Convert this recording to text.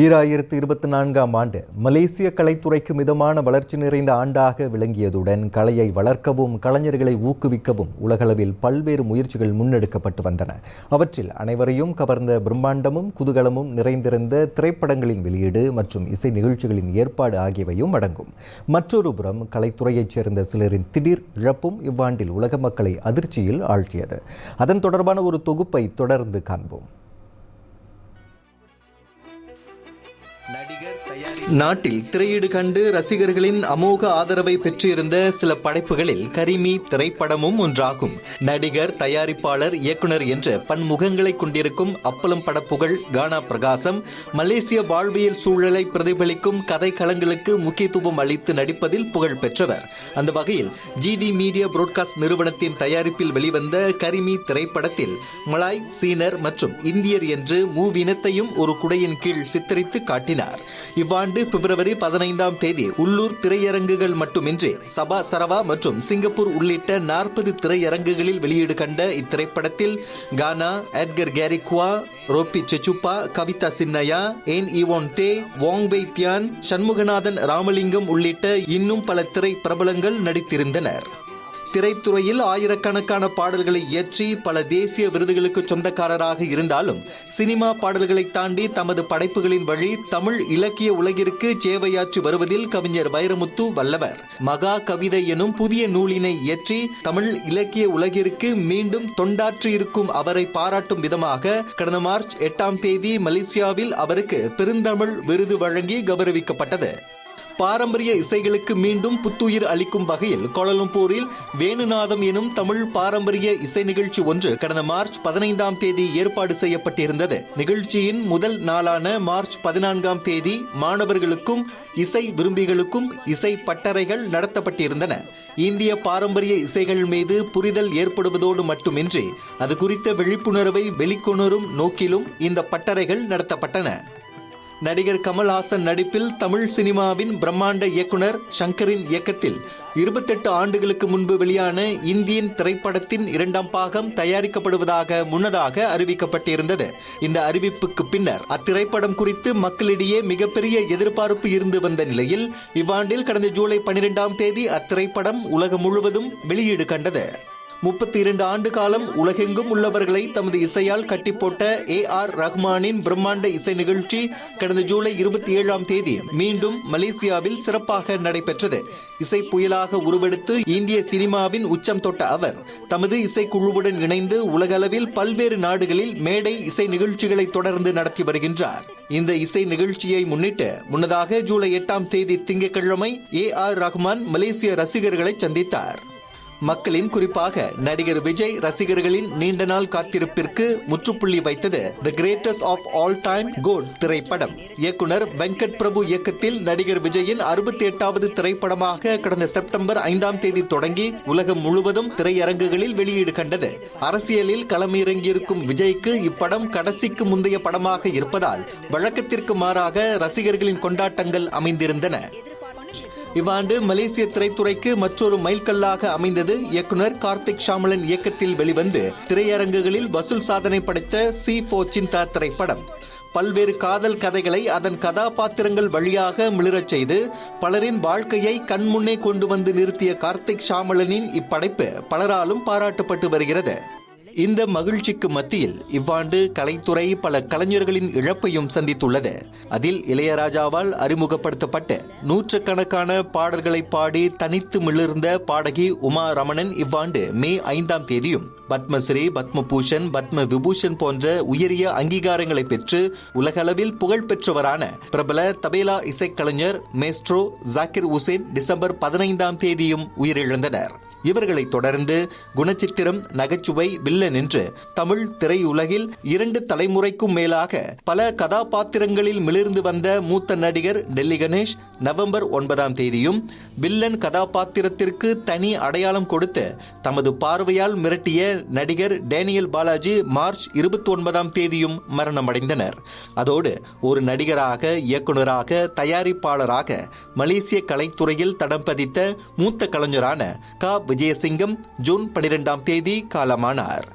ஈராயிரத்து இருபத்தி நான்காம் ஆண்டு மலேசிய கலைத்துறைக்கு மிதமான வளர்ச்சி நிறைந்த ஆண்டாக விளங்கியதுடன் கலையை வளர்க்கவும் கலைஞர்களை ஊக்குவிக்கவும் உலகளவில் பல்வேறு முயற்சிகள் முன்னெடுக்கப்பட்டு வந்தன. அவற்றில் அனைவரையும் கவர்ந்த பிரம்மாண்டமும் குதூகலமும் நிறைந்திருந்த திரைப்படங்களின் வெளியீடு மற்றும் இசை நிகழ்ச்சிகளின் ஏற்பாடு ஆகியவையும் அடங்கும். மற்றொரு புறம் கலைத்துறையைச் சேர்ந்த சிலரின் திடீர் இழப்பும் இவ்வாண்டில் உலக மக்களை அதிர்ச்சியில் ஆழ்த்தியது. அதன் தொடர்பான ஒரு தொகுப்பை தொடர்ந்து காண்போம். நாட்டில் திரையீடு கண்டு ரசிகர்களின் அமோக ஆதரவை பெற்றிருந்த சில படைப்புகளில் கரிமி திரைப்படமும் ஒன்றாகும். நடிகர் தயாரிப்பாளர் இயக்குனர் என்ற பன்முகங்களை கொண்டிருக்கும் அப்பளம் படப்புகள் கானா பிரகாசம் மலேசிய வாழ்வியல் சூழலை பிரதிபலிக்கும் கதை களங்களுக்கு முக்கியத்துவம் அளித்து நடிப்பதில் புகழ் பெற்றவர். அந்த வகையில் ஜிவி மீடியா புரோட்காஸ்ட் நிறுவனத்தின் தயாரிப்பில் வெளிவந்த கரிமி திரைப்படத்தில் மலாய் சீனர் மற்றும் இந்தியர் என்று மூவினத்தையும் ஒரு குடையின் கீழ் சித்தரித்து காட்டினார். இவ்வாண்டு பிப்ரவரி பதினைந்தாம் தேதி உள்ளூர் திரையரங்குகள் மட்டுமின்றி சபா சரவா மற்றும் சிங்கப்பூர் உள்ளிட்ட நாற்பது திரையரங்குகளில் வெளியீடு கண்ட இத்திரைப்படத்தில் கானா எட்கர் கேரிக்வா ரோபி செச்சுப்பா கவிதா சின்னையா ஏன் ஈவோன் டே வாங் வைத்யான் சண்முகநாதன் ராமலிங்கம் உள்ளிட்ட இன்னும் பல திரை பிரபலங்கள் நடித்திருந்தனர். திரைத்துறையில் ஆயிரக்கணக்கான பாடல்களை இயற்றி பல தேசிய விருதுகளுக்கு சொந்தக்காரராக இருந்தாலும் சினிமா பாடல்களை தாண்டி தமது படைப்புகளின் வழி தமிழ் இலக்கிய உலகிற்கு சேவையாற்றி வருவதில் கவிஞர் வைரமுத்து வல்லவர். மகா கவிதை எனும் புதிய நூலினை இயற்றி தமிழ் இலக்கிய உலகிற்கு மீண்டும் தொண்டாற்றி இருக்கும் அவரை பாராட்டும் விதமாக கடந்த மார்ச் எட்டாம் தேதி மலேசியாவில் அவருக்கு பெருந்தமிழ் விருது வழங்கி கௌரவிக்கப்பட்டது. பாரம்பரிய இசைகளுக்கு மீண்டும் புத்துயிர் அளிக்கும் வகையில் கோலலம்பூரில் வேணுநாதம் எனும் தமிழ் பாரம்பரிய இசை நிகழ்ச்சி ஒன்று கடந்த மார்ச் பதினைந்தாம் தேதி ஏற்பாடு செய்யப்பட்டிருந்தது. நிகழ்ச்சியின் முதல் நாளான மார்ச் பதினான்காம் தேதி மாணவர்களுக்கும் இசை விரும்பிகளுக்கும் இசை பட்டறைகள் நடத்தப்பட்டிருந்தன. இந்திய பாரம்பரிய இசைகள் மீது புரிதல் ஏற்படுவதோடு மட்டுமின்றி அது குறித்த விழிப்புணர்வை வெளிக்கொணரும் நோக்கிலும் இந்த பட்டறைகள் நடத்தப்பட்டன. நடிகர் கமல்ஹாசன் நடிப்பில் தமிழ் சினிமாவின் பிரம்மாண்ட இயக்குனர் சங்கரின் இயக்கத்தில் இருபத்தெட்டு ஆண்டுகளுக்கு முன்பு வெளியான இந்தியன் திரைப்படத்தின் இரண்டாம் பாகம் தயாரிக்கப்படுவதாக முன்னதாக அறிவிக்கப்பட்டிருந்தது. இந்த அறிவிப்புக்கு பின்னர் அத்திரைப்படம் குறித்து மக்களிடையே மிகப்பெரிய எதிர்பார்ப்பு இருந்து வந்த நிலையில் இவ்வாண்டில் கடந்த ஜூலை பனிரெண்டாம் தேதி அத்திரைப்படம் உலகம் முழுவதும் வெளியீடு கண்டது. முப்பத்தி இரண்டு ஆண்டு காலம் உலகெங்கும் உள்ளவர்களை தமது இசையால் கட்டிப்போட்ட ஏ ஆர் ரஹ்மானின் பிரம்மாண்ட இசை நிகழ்ச்சி கடந்த ஜூலை இருபத்தி ஏழாம் தேதி மீண்டும் மலேசியாவில் சிறப்பாக நடைபெற்றது. இசை புயலாக உருவெடுத்து இந்திய சினிமாவின் உச்சம் தொட்ட அவர் தமது இசைக்குழுவுடன் இணைந்து உலகளவில் பல்வேறு நாடுகளில் மேடை இசை நிகழ்ச்சிகளை தொடர்ந்து நடத்தி வருகின்றார். இந்த இசை நிகழ்ச்சியை முன்னிட்டு முன்னதாக ஜூலை எட்டாம் தேதி திங்கட்கிழமை ஏ ஆர் ரஹ்மான் மலேசிய ரசிகர்களை சந்தித்தார். மக்களின் குறிப்பாக நடிகர் விஜய் ரசிகர்களின் நீண்ட நாள் காத்திருப்பிற்கு முற்றுப்புள்ளி வைத்தது the greatest of all time GOAT திரைப்படம். இயக்குனர் வெங்கட் பிரபு இயக்கத்தில் நடிகர் விஜயின் அறுபத்தி எட்டாவது திரைப்படமாக கடந்த செப்டம்பர் ஐந்தாம் தேதி தொடங்கி உலகம் முழுவதும் திரையரங்குகளில் வெளியீடு கண்டது. அரசியலில் களமிறங்கியிருக்கும் விஜய்க்கு இப்படம் கடைசிக்கு முந்தைய படமாக இருப்பதால் வழக்கத்திற்கு மாறாக ரசிகர்களின் கொண்டாட்டங்கள் அமைந்திருந்தன. இவ்வாண்டு மலேசிய திரைத்துறைக்கு மற்றொரு மைல்கல்லாக அமைந்தது இயக்குனர் கார்த்திக் ஷாமலன் இயக்கத்தில் வெளிவந்து திரையரங்குகளில் வசூல் சாதனை படைத்த சி ஃபோ சிந்தா திரைப்படம். பல்வேறு காதல் கதைகளை அதன் கதாபாத்திரங்கள் வழியாக மிளிரச் செய்து பலரின் வாழ்க்கையை கண்முன்னே கொண்டு வந்து நிறுத்திய கார்த்திக் ஷாமலனின் இப்படைப்பு பலராலும் பாராட்டப்பட்டு வருகிறது. இந்த மகிழ்ச்சிக்கு மத்தியில் இவ்வாண்டு கலைத்துறை பல கலைஞர்களின் இழப்பையும் சந்தித்துள்ளது. அதில் இளையராஜாவால் அறிமுகப்படுத்தப்பட்ட நூற்றுக்கணக்கான பாடல்களை பாடி தனித்து மிளிர்ந்த பாடகி உமா ரமணன் இவ்வாண்டு மே ஐந்தாம் தேதியும் பத்மஸ்ரீ பத்மபூஷன் பத்ம விபூஷன் போன்ற உயரிய அங்கீகாரங்களை பெற்று உலகளவில் புகழ் பெற்றவரான பிரபல தபேலா இசைக்கலைஞர் மேஸ்ட்ரோ ஜாக்கிர் உசேன் டிசம்பர் பதினைந்தாம் தேதியும் உயிரிழந்தனர். இவர்களை தொடர்ந்து குணச்சித்திரம் நகைச்சுவை வில்லன் என்று தமிழ் திரையுலகில் இரண்டு தலைமுறைக்கும் மேலாக பல கதாபாத்திரங்களில் மிளிர்ந்து வந்த மூத்த நடிகர் டெல்லி கணேஷ் நவம்பர் ஒன்பதாம் தேதியும் வில்லன் கதாபாத்திரத்திற்கு தனி அடையாளம் கொடுத்து தமது பார்வையால் மிரட்டிய நடிகர் டேனியல் பாலாஜி மார்ச் இருபத்தி ஒன்பதாம் தேதியும் மரணமடைந்தனர். அதோடு ஒரு நடிகராக இயக்குநராக தயாரிப்பாளராக மலேசிய கலைத்துறையில் தடம் பதித்த மூத்த கலைஞரான க. விஜயசிங்கம் ஜூன் பனிரெண்டாம் தேதி காலமானார்.